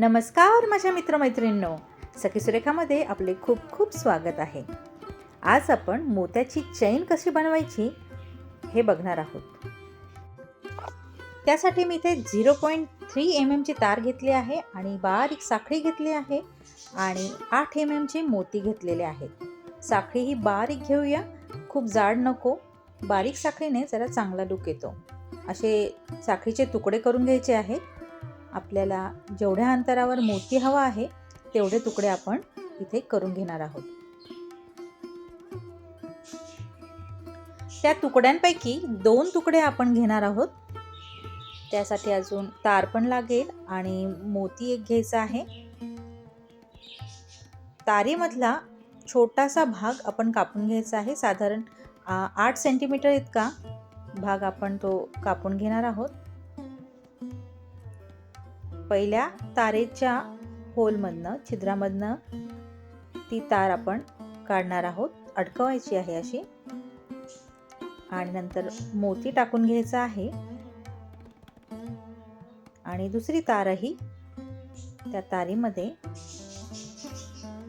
नमस्कार माझ्या मित्रमैत्रिणींनो. सखी सुरेखामध्ये आपले खूप खूप स्वागत आहे. आज आपण मोत्याची चैन कशी बनवायची हे बघणार आहोत. त्यासाठी मी इथे झिरो पॉईंट थ्री एम एमची तार घेतली आहे आणि बारीक साखळी घेतली आहे आणि आठ एम एमचे मोती घेतलेले आहेत साखळी ही बारीक घेऊया. खूप जाड नको. बारीक साखळीने जरा चांगला लुक येतो. असे साखळीचे तुकडे करून घ्यायचे आहेत. आपल्याला जेवढ्या अंतरावर मोती हवा आहे तेवढे तुकडे आपण इथे करून घेणार आहोत. त्या तुकड्यांपैकी दोन तुकडे आपण घेणार आहोत. त्यासाठी अजून तार पण लागेल आणि मोती एक घ्यायचा आहे. तारेमधला छोटासा भाग आपण कापून घ्यायचा आहे. साधारण आठ सेंटीमीटर इतका भाग आपण तो कापून घेणार आहोत. पहिल्या तारेच्या होलमधनं छिद्रामधनं ती तार आपण काढणार आहोत. अडकवायची आहे अशी. आणि नंतर मोती टाकून घ्यायचा आहे. आणि दुसरी तारही त्या तारीमध्ये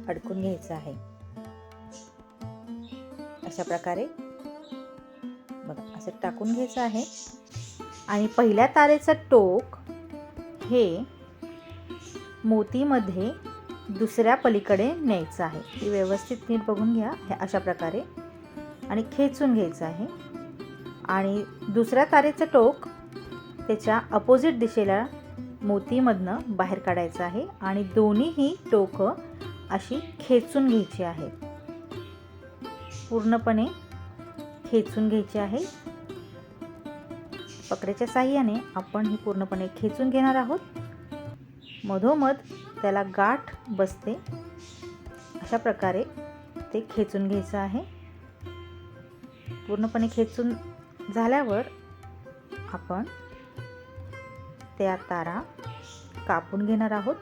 अडकून घ्यायचं आहे. अशा प्रकारे बघा असं टाकून घ्यायचं आहे. आणि पहिल्या तारेचं टोक हे मोतीमध्ये दुसऱ्या पलीकडे न्यायचं आहे. ती व्यवस्थित नीट बघून घ्या हे अशा प्रकारे. आणि खेचून घ्यायचं आहे. आणि दुसऱ्या तारेचं टोक त्याच्या अपोजिट दिशेला मोतीमधनं बाहेर काढायचं आहे. आणि दोन्हीही टोकं अशी खेचून घ्यायची आहेत. पूर्णपणे खेचून घ्यायची आहे. पकड्याच्या साह्याने आपण ही पूर्णपणे खेचून घेणार आहोत. मधोमध त्याला गाठ बसते. अशा प्रकारे ते खेचून घ्यायचं आहे. पूर्णपणे खेचून झाल्यावर आपण त्या तारा कापून घेणार आहोत.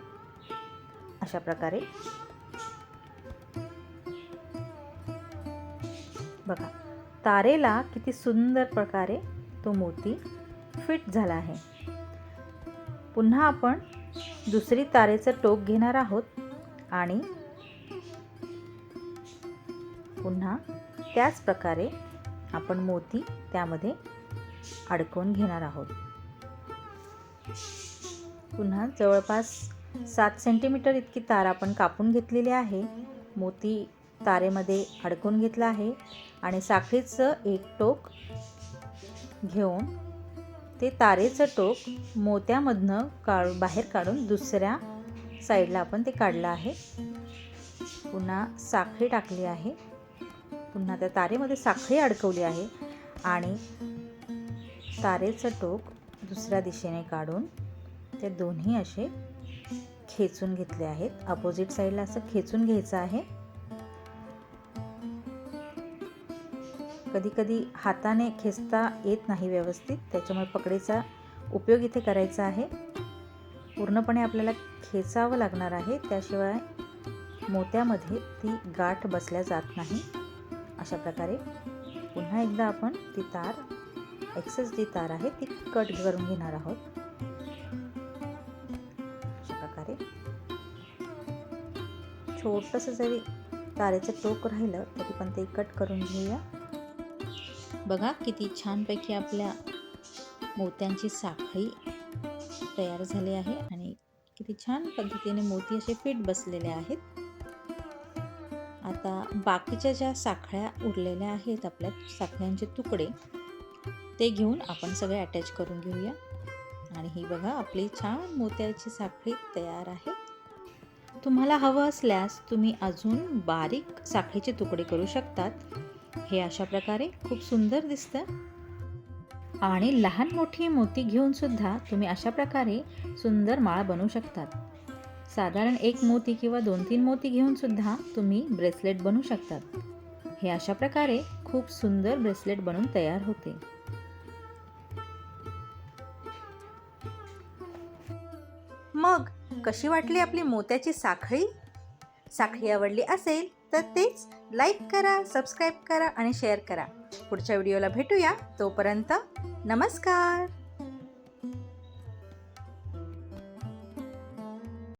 अशा प्रकारे. बघा तारेला किती सुंदर प्रकारे तो मोती फिट झाला आहे. पुन्हा आपण दुसरी तारेचं टोक घेणार आहोत आणि पुन्हा त्याच प्रकारे आपण मोती त्यामध्ये अडकवून घेणार आहोत. पुन्हा जवळपास सात सेंटीमीटर इतकी तार आपण कापून घेतलेली आहे. मोती तारेमध्ये अडकून घेतला आहे आणि साखळीचं एक टोक घेऊन ते तारेचं टोक मोत्यामधनं काढ बाहेर काढून दुसऱ्या साईडला आपण ते काढलं आहे. पुन्हा साखळी टाकली आहे. पुन्हा त्या तारेमध्ये साखळी अडकवली आहे आणि तारेचं टोक दुसऱ्या दिशेने काढून ते दोन्ही असे खेचून घेतले आहेत. अपोजिट साईडला असं खेचून घ्यायचं आहे. कधीकधी हाताने खेचता येत नाही व्यवस्थित. त्याच्यामुळे पकडीचा उपयोग इथे करायचा आहे. पूर्णपणे आपल्याला खेचावं लागणार आहे. त्याशिवाय मोत्यामध्ये ती गाठ बसल्या जात नाही. अशा प्रकारे पुन्हा एकदा आपण ती तार एक्सेस जी तार आहे ती कट करून घेणार आहोत. अशा प्रकारे. छोटंसं जरी तारेचं टोक राहिलं तरी पण ते कट करून घेऊया. बघा किती छानपैकी आपल्या मोत्यांची साखळी तयार झाली आहे आणि किती छान पद्धतीने मोती असे फिट बसलेले आहेत. आता बाकीच्या ज्या साखळ्या उरलेल्या आहेत आपल्या साखळ्यांचे तुकडे ते घेऊन आपण सगळे अटॅच करून घेऊया. आणि ही बघा आपली छान मोत्याची साखळी तयार आहे. तुम्हाला हवं असल्यास तुम्ही अजून बारीक साखळीचे तुकडे करू शकतात. हे अशा प्रकारे खूप सुंदर दिसतं. आणि लहान मोठी मोती घेऊन सुद्धा तुम्ही अशा प्रकारे सुंदर माळ बनवू शकतात. साधारण एक मोती किंवा दोन तीन मोती घेऊन सुद्धा तुम्ही ब्रेसलेट बनवू शकतात. हे अशा प्रकारे खूप सुंदर ब्रेसलेट बनून तयार होते. मग कशी वाटली आपली मोत्याची साखळी? साखळी आवडली असेल तर तेच लाईक करा सबस्क्राईब करा आणि शेअर करा. पुढच्या व्हिडिओला भेटूया. तोपर्यंत नमस्कार.